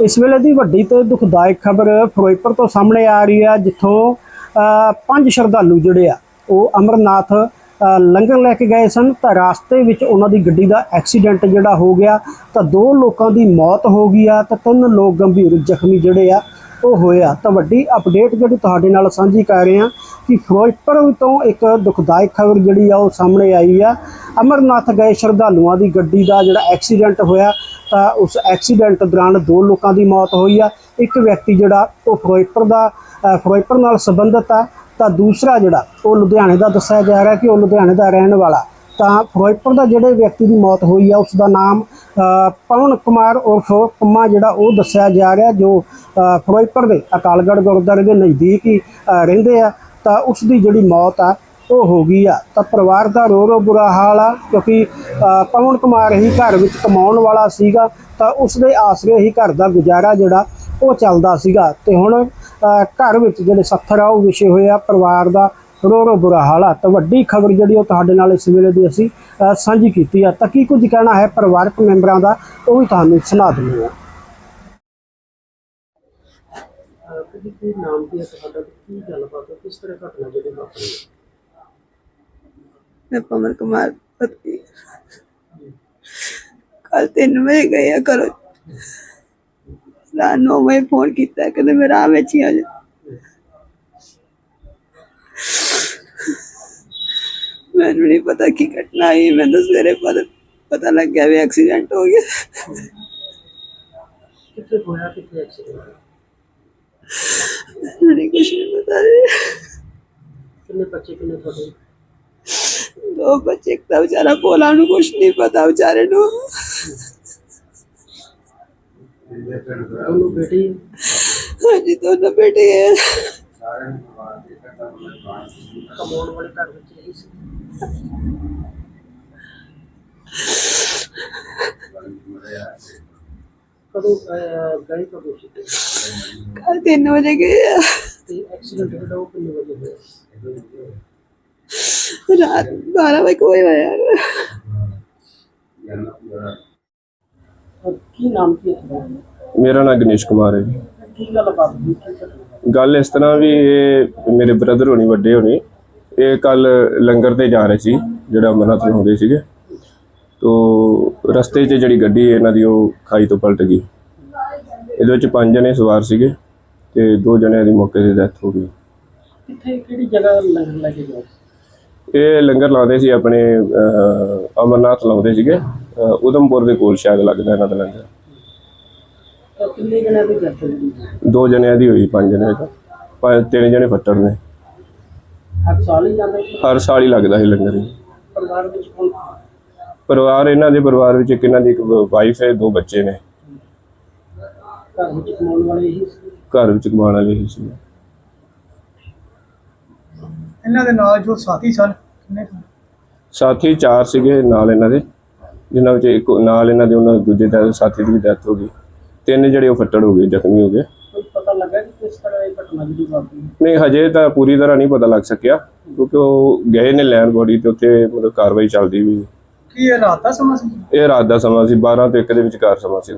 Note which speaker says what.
Speaker 1: ਇਸ ਵੇਲੇ ਦੀ ਵੱਡੀ ਤੇ ਦੁਖਦਾਇਕ ਖਬਰ ਫਿਰੋਜ਼ਪੁਰ ਤੋਂ ਸਾਹਮਣੇ ਆ ਰਹੀ ਹੈ, ਜਿੱਥੋਂ ਪੰਜ ਸ਼ਰਧਾਲੂ ਜਿਹੜੇ ਆ, ਉਹ ਅਮਰਨਾਥ ਲੰਗਰ ਲੈ ਕੇ ਗਏ ਸਨ ਤਾਂ ਰਾਸਤੇ ਵਿੱਚ ਉਹਨਾਂ ਦੀ ਗੱਡੀ ਦਾ ਐਕਸੀਡੈਂਟ ਜਿਹੜਾ ਹੋ ਗਿਆ ਤਾਂ ਦੋ ਲੋਕਾਂ ਦੀ ਮੌਤ ਹੋ ਗਈ ਆ ਤਾਂ ਤਿੰਨ ਲੋਕ ਗੰਭੀਰ ਜ਼ਖਮੀ ਜਿਹੜੇ ਆ, ਉਹ ਹੋਇਆ ਤਾਂ ਵੱਡੀ ਅਪਡੇਟ ਜਿਹੜੀ ਤੁਹਾਡੇ ਨਾਲ ਸਾਂਝੀ ਕਰ ਰਹੇ ਹਾਂ ਕਿ ਫਿਰੋਜ਼ਪੁਰ ਤੋਂ ਇੱਕ ਦੁਖਦਾਇਕ ਖਬਰ ਜਿਹੜੀ ਆ ਉਹ ਸਾਹਮਣੇ ਆਈ ਆ। ਅਮਰਨਾਥ ਗਏ ਸ਼ਰਧਾਲੂਆਂ ਦੀ ਗੱਡੀ ਦਾ ਜਿਹੜਾ ਐਕਸੀਡੈਂਟ ਹੋਇਆ ਤਾਂ ਉਸ ਐਕਸੀਡੈਂਟ ਦੌਰਾਨ ਦੋ ਲੋਕਾਂ ਦੀ ਮੌਤ ਹੋਈ ਆ। ਇੱਕ ਵਿਅਕਤੀ ਜਿਹੜਾ ਉਹ ਫਿਰੋਜ਼ਪੁਰ ਦਾ ਫਿਰੋਜ਼ਪੁਰ ਨਾਲ ਸੰਬੰਧਿਤ ਆ। ਤਾਂ ਦੂਸਰਾ ਜਿਹੜਾ ਉਹ ਲੁਧਿਆਣੇ ਦਾ ਦੱਸਿਆ ਜਾ ਰਿਹਾ ਕਿ ਉਹ ਲੁਧਿਆਣੇ ਦਾ ਰਹਿਣ ਵਾਲਾ। ਤਾਂ ਫਿਰੋਜ਼ਪੁਰ ਦਾ ਜਿਹੜੇ ਵਿਅਕਤੀ ਦੀ ਮੌਤ ਹੋਈ ਆ, ਉਸ ਦਾ ਨਾਮ ਪਵਨ ਕੁਮਾਰ ਉਰਫ ਪੰਮਾ ਜਿਹੜਾ ਉਹ ਦੱਸਿਆ ਜਾ ਰਿਹਾ ਜੋ ਫਿਰੋਜ਼ਪੁਰ ਦੇ ਅਕਾਲਗੜ੍ਹ ਗੁਰਦੁਆਰੇ ਦੇ ਨਜ਼ਦੀਕ ਹੀ ਰਹਿੰਦੇ ਆ। ਤਾਂ ਉਸ ਦੀ ਜਿਹੜੀ ਮੌਤ ਆ ਉਹ ਹੋ ਗਈ ਆ। ਤਾਂ ਪਰਿਵਾਰ ਦਾ ਰੋ ਰੋ ਬੁਰਾ ਹਾਲ ਆ, ਕਿਉਂਕਿ ਪਵਨ ਕੁਮਾਰ ਹੀ ਘਰ ਵਿੱਚ ਕਮਾਉਣ ਵਾਲਾ ਸੀਗਾ, ਤਾਂ ਉਸ ਦੇ ਆਸਰੇ ਹੀ ਘਰ ਦਾ ਗੁਜ਼ਾਰਾ ਜਿਹੜਾ, ਉਹ ਚੱਲਦਾ ਸੀਗਾ। ਤੇ ਹੁਣ ਘਰ ਵਿੱਚ ਜਿਹੜੇ ਸੱਥਰ ਆ, ਉਹ ਵਿਛੇ ਹੋਏ ਆ। ਪਰਿਵਾਰ ਦਾ ਰੋ ਰੋ ਬੁਰਾ ਹਾਲ ਆ। ਤਾਂ ਵੱਡੀ ਖਬਰ ਜਿਹੜੀ ਉਹ ਤੁਹਾਡੇ ਨਾਲ ਇਸ ਵੇਲੇ ਦੀ ਅਸੀਂ ਸਾਂਝੀ ਕੀਤੀ ਆ। ਤਾਂ ਕੀ ਕੁਝ ਕਹਿਣਾ ਹੈ ਪਰਿਵਾਰਕ ਮੈਂਬਰਾਂ ਦਾ, ਉਹ ਵੀ ਤੁਹਾਨੂੰ ਸੁਣਾ ਦਿੰਦੇ ਆ। ਕਦੀ ਨਾਮ ਕੀ ਤੁਹਾਡਾ ਕੀ ਗੱਲਬਾਤ ਹੈ, ਕਿਸ ਤਰ੍ਹਾਂ ਘਟਨਾ ਜਿਹੜੀ ਵਾਪਰੀ
Speaker 2: ਮੈਂ ਪਵਨ ਕੁਮਾਰ ਪਤੀ। ਕੱਲ 3 ਵਜੇ ਗਏ ਆ ਕਰੋ ਰਾਤ ਨੌ ਵਜੇ ਫੋਨ ਕੀਤਾ ਕਹਿੰਦੇ ਮੈਂ ਰਾਹ ਵਿੱਚ ਹੀ ਆ ਜਾ। ਮੈਨੂੰ ਨਹੀਂ ਪਤਾ ਕੀ ਘਟਨਾ ਹੋਈ ਮੈਨੂੰ ਸਵੇਰੇ ਪਤਾ ਪਤਾ ਲੱਗ ਗਿਆ ਵੀ ਐਕਸੀਡੈਂਟ ਹੋ ਗਿਆ।
Speaker 1: ਕਿੱਥੇ ਹੋਇਆ ਕਿੱਥੇ ਐਕਸੀਡੈਂਟ
Speaker 2: ਮੈਨੂੰ ਨਹੀਂ ਕੁਛ ਨਹੀਂ ਪਤਾ।
Speaker 1: ਕਿੰਨੇ ਬੱਚੇ ਕਿੰਨੇ ਤੁਹਾਡੇ?
Speaker 2: ਦੋ ਬੱਚੇ ਤਾਂ ਵਿਚਾਰਾ ਭੋਲਾ ਨੂੰ ਕੁਛ ਨਹੀਂ ਪਤਾ ਵਿਚਾਰੇ ਨੂੰ।
Speaker 1: ਦੋਨੋਂ ਬੇਟੇ ਹੀ?
Speaker 2: ਹਾਂਜੀ ਦੋਨੋਂ ਬੇਟੇ ਹੈ।
Speaker 1: ਕਮਾਉਣ ਵਾਲੇ ਘਰ ਵਿੱਚ ਇਹੀ ਸੀ। ਕਦੋਂ ਗਏ ਕਦੋਂ ਸੀ?
Speaker 2: ਕੱਲ 3 ਵਜੇ ਗਏ
Speaker 1: ਐਕਸੀਡੈਂਟ ਜਿਹੜਾ ਉਹ ਕਿੰਨੇ ਵਜੇ ਹੋਇਆ?
Speaker 2: ਰਾਤ 12 ਵਜੇ ਕੋਈ ਹੋਇਆ
Speaker 1: ਕੀ ਨਾਮ ਕੀ ਹੈ ਤੁਹਾਡਾ?
Speaker 3: ਮੇਰਾ ਨਾਮ ਗਣੇਸ਼ ਕੁਮਾਰ ਹੈ ਜੀ।
Speaker 1: ਕੀ ਗੱਲ ਬਾਤ
Speaker 3: ਇਸ ਤਰ੍ਹਾਂ ਵੀ ਇਹ ਮੇਰੇ ਬ੍ਰਦਰ ਹੋਣੀ ਵੱਡੇ ਹੋਣੀ ਇਹ ਕੱਲ ਲੰਗਰ ਤੇ ਜਾ ਰਹੇ ਸੀ ਜਿਹੜਾ ਅਮਰਨਾਥ ਲਾਉਂਦੇ ਸੀਗੇ। ਤੋ ਰਸਤੇ 'ਚ ਜਿਹੜੀ ਗੱਡੀ ਇਹਨਾਂ ਦੀ ਉਹ ਖਾਈ ਤੋਂ ਪਲਟ ਗਈ। ਇਹਦੇ ਵਿੱਚ ਪੰਜ ਜਣੇ ਸਵਾਰ ਸੀਗੇ ਤੇ ਦੋ ਜਣਿਆਂ ਦੀ ਮੌਕੇ ਤੇ ਡੈਥ ਹੋ ਗਈ।
Speaker 1: ਕਿੱਥੇ ਕਿਹੜੀ ਜਗ੍ਹਾ ਲੰਗਰ ਲੈ ਕੇ ਗਏ?
Speaker 3: ਇਹ ਲੰਗਰ ਲਾਉਂਦੇ ਸੀ ਆਪਣੇ ਅਮਰਨਾਥ ਲਾਉਂਦੇ ਸੀਗੇ। ਅਹ, ਉਧਮਪੁਰ ਦੇ ਕੋਲ ਸ਼ਾਇਦ ਲੱਗਦਾ ਇਹਨਾਂ ਦਾ ਲੰਗਰ।
Speaker 1: ਕਿੰਨੇ ਜਣਿਆਂ ਦੀ ਡੈਥ ਹੋਈ?
Speaker 3: ਦੋ ਜਣਿਆਂ ਦੀ ਹੋਈ ਪੰਜ ਜਣੇ ਦਾ। ਪੰਜ ਤਿੰਨ ਜਣੇ ਫੱਟੜ ਨੇ।
Speaker 1: ਹਰ ਸਾਲ ਹੀ ਜਾਂਦੇ ਸੀ?
Speaker 3: ਹਰ ਸਾਲ ਹੀ ਲੱਗਦਾ ਸੀ ਲੰਗਰ। ਇਹ।
Speaker 1: ਪਰਿਵਾਰ ਵਿੱਚ ਕੋਲ
Speaker 3: ਪਰਿਵਾਰ ਇਹਨਾਂ ਦੇ ਪਰਿਵਾਰ ਵਿੱਚ ਇੱਕ ਇਹਨਾਂ ਦੀ ਇੱਕ ਵਾਈਫ ਹੈ ਦੋ ਬੱਚੇ ਨੇ।
Speaker 1: ਘਰ ਵਿੱਚ ਕਮਾਉਣ ਵਾਲੇ ਸੀ?
Speaker 3: ਘਰ ਵਿੱਚ ਕਮਾਉਣ ਵਾਲੇ ਹੀ ਸੀ।
Speaker 4: ਇਹਨਾਂ ਦੇ ਨਾਲ ਜੋ ਸਾਥੀ ਸਨ ਕਿੰਨੇ ਸਨ?
Speaker 3: ਸਾਥੀ ਚਾਰ ਸੀਗੇ ਨਾਲ ਇਹਨਾਂ ਦੇ ਜਿਨ੍ਹਾਂ ਵਿੱਚ ਇੱਕ ਨਾਲ ਇਹਨਾਂ ਦੇ ਉਹਨਾਂ ਦੂਜੇ ਦਾ ਸਾਥੀ ਦੀ ਡੈਥ ਹੋ ਗਈ। ਤਿੰਨ ਜਿਹੜੇ ਉਹ ਫੱਟੜ ਹੋ ਗਏ ਜ਼ਖਮੀ ਹੋ ਗਏ।
Speaker 1: ਕੋਈ ਪਤਾ ਲੱਗਾ ਕਿ ਕਿਸ ਤਰ੍ਹਾਂ ਇਹ ਘਟਨਾ ਜਿਹੜੀ ਵਾਪਰੀ
Speaker 3: ਨਹੀਂ ਹਜੇ ਤਾਂ ਪੂਰੀ ਤਰ੍ਹਾਂ ਨਹੀਂ ਪਤਾ ਲੱਗ ਸਕਿਆ ਕਿਉਂਕਿ ਉਹ ਗਏ ਨੇ ਲੈਣ ਬੋਡੀ ਤੇ ਉੱਥੇ ਮਤਲਬ ਕਾਰਵਾਈ ਚੱਲਦੀ ਵੀ।
Speaker 4: ਕੀ ਇਹ ਰਾਤ ਦਾ ਸਮਾਂ ਸੀ?
Speaker 3: ਇਹ ਰਾਤ ਦਾ ਸਮਾਂ ਸੀ 12 ਤੋਂ 1 ਦੇ ਵਿਚਕਾਰ ਸਮਾਂ ਸੀ।